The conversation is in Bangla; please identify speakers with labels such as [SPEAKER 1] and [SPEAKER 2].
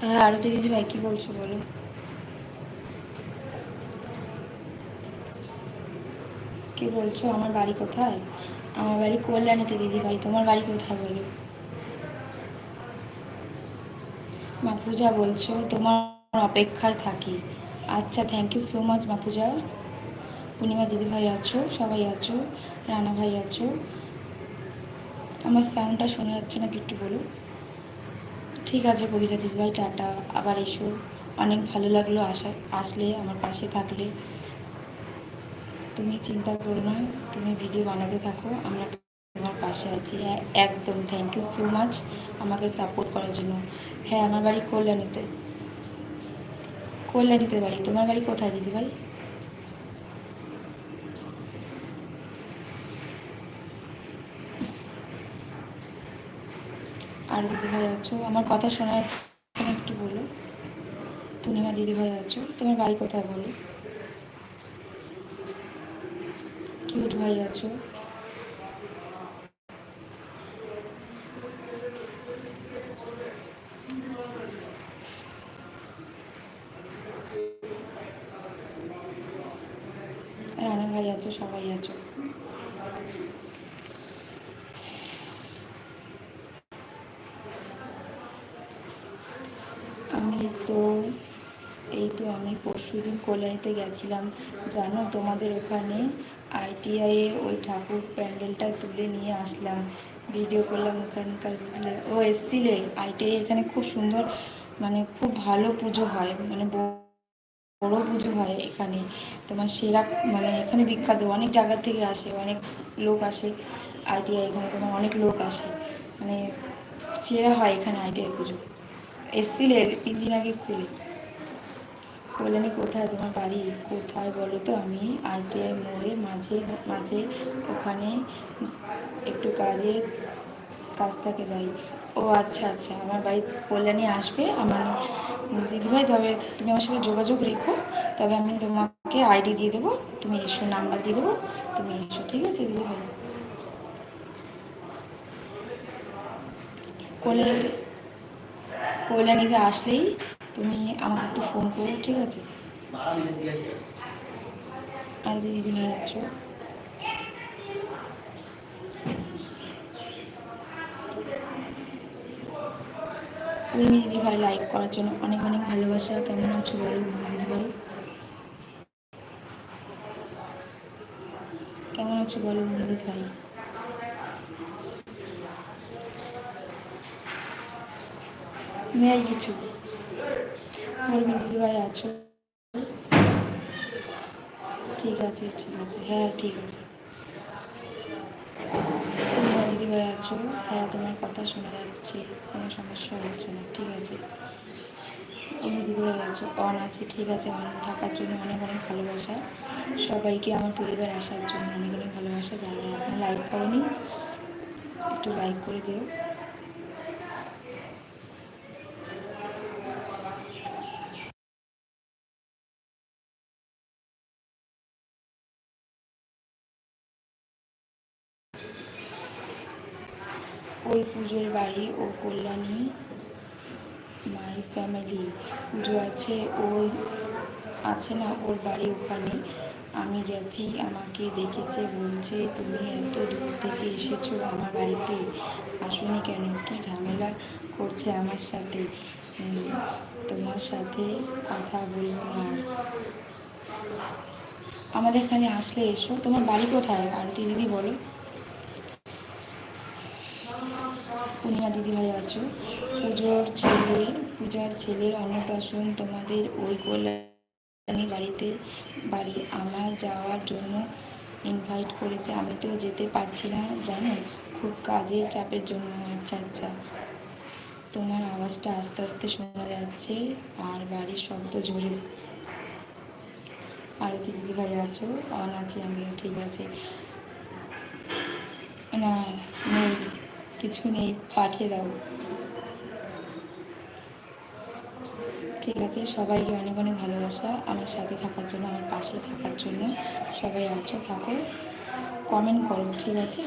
[SPEAKER 1] হ্যাঁ আরতি দিদি ভাই, কি বলছো বলো? কি বলছো? আমার বাড়ি কোথায়? আমার বাড়ি কল্যাণীতে, দিদি ভাই। তোমার বাড়ি কোথায় বলো? মা পূজা বলছো, তোমার অপেক্ষায় থাকি। আচ্ছা থ্যাংক ইউ সো মাচ মা পূজা পূর্ণিমা দিদি ভাই আছো, সবাই আছো, রানা ভাই আছো। আমার সাউন্ডটা শোনা যাচ্ছে না একটু বলো? ঠিক আছে কবিতা দিদি ভাই টাটা, আবার এসো। অনেক ভালো লাগল আসা আসলে আমার পাশে থাকলে। তুমি চিন্তা করো না, তুমি ভিডিও বানাতে থাকো, আমরা তোমার পাশে আছি। হ্যাঁ একদম থ্যাংক ইউ সো মাচ আমাকে সাপোর্ট করার জন্য। হ্যাঁ আমার বাড়ি কল্যাণীতে কল্যাণীতে বাড়ি। তোমার বাড়ি কোথায় দিদি আর দিদি ভাই আছো? আমার কথা শোনা যাচ্ছে না, একটু বলো। পূর্ণিমা দিদি ভাই আছো? তোমার বাড়ি কোথায় বলো? কিউট ভাই আছো? রানা ভাই আছো? সবাই আছো? আমি তো, এই তো আমি পরশু দিন কল্যাণীতে গেছিলাম। জানো, তোমাদের ওখানে আইটিআইয়ে ওই ঠাকুর প্যান্ডেলটা তুলে নিয়ে আসলাম। ভিডিও করলাম ওখানকার বুঝলে ও এসছিলে। আইটিআই এখানে খুব সুন্দর মানে খুব ভালো পুজো হয়। মানে বড় পুজো হয় এখানে। তোমার সেরা মানে এখানে বিখ্যাত। অনেক জায়গা থেকে আসে, অনেক লোক আসে আইটিআই এখানে। তোমার অনেক লোক আসে। মানে সেরা হয় এখানে আইটিআই পুজো। এসছিলে, তিন দিন আগে এসছিলে। কল্যাণী কোথায়? তোমার বাড়ি? কোথায় বলো তো? আমি আইটিআই মোড়ে মাঝে মাঝে ওখানে একটু কাজে, কাজ থাকে যাই। ও আচ্ছা আচ্ছা আমার বাড়ি কল্যাণী আসবে। আমার দিদিভাই, তবে তুমি আমার সাথে যোগাযোগ রেখো। তবে আমি তোমাকে আইডি দিয়ে দেবো, তুমি এসো, নাম্বার দিয়ে দেবো, তুমি এসো, ঠিক আছে দিদিভাই? কল্যাণীতে কল্যাণীতে আসলেই তুমি আমাকে একটু ফোন করো, ঠিক আছে? আর দিদি ভাই আছো উর্মি দিদি ভাই লাইক করার জন্য অনেক অনেক ভালোবাসা। কেমন আছো বলো দিদি ভাই? কেমন আছো বলো দিদি ভাই? নেই কিছু উর্মি দিদি ভাই আছো। ঠিক আছে ঠিক আছে। হ্যাঁ ঠিক আছে। তোমরা দিদিভাই আছো? হ্যাঁ তোমার কথা শোনা যাচ্ছে। কোনো সমস্যা হচ্ছে না, ঠিক আছে। তুমি দিদিভাই আছো? অন আছে, ঠিক আছে। অন থাকার জন্য অনেক অনেক ভালোবাসা। সবাইকে আমার পরিবার আসার জন্য অনেক অনেক ভালোবাসা। যারা এখন লাইক করেনি, একটু লাইক করে দিও। ওই পুজোর বাড়ি ও কল্যাণী মাই ফ্যামিলি পুজো আছে ওই আছে না ওর বাড়ি ওখানে। আমি গেছি, আমাকে দেখেছে, বলছে, তুমি এত দূর থেকে এসেছ আমার বাড়িতে। আসুনি কেন? কি ঝামেলা করছে আমার সাথে? তোমার সাথে কথা বলব না। আমাদের এখানে আসলে এসো। তোমার বাড়ি কোথায়? আরতি দিদি বলো। পূর্ণিমা দিদিভাই আছো? পুজোর ছেলে, পূজার ছেলের অন্নপ্রাশন তোমাদের ওই কল্যাণী বাড়িতে, বাড়ি আমার যাওয়ার জন্য ইনভাইট করেছে। আমি তো যেতে পারছি না, জানো? খুব কাজের চাপের জন্য। আচ্ছা আচ্ছা। তোমার আওয়াজটা আস্তে আস্তে শোনা যাচ্ছে আর বাড়ির শব্দ জোরে। আরতি দিদিভাই আছো? অন আছি আমিও ঠিক আছে। না, নেই। কিছু নেই পাঠিয়ে দাও। ঠিক আছে, সবাইকে অনেক অনেক ভালোবাসা। আমার সাথে থাকার জন্য, আমার পাশে থাকার জন্য সবাই আছো, থাকো। কমেন্ট করো, ঠিক আছে?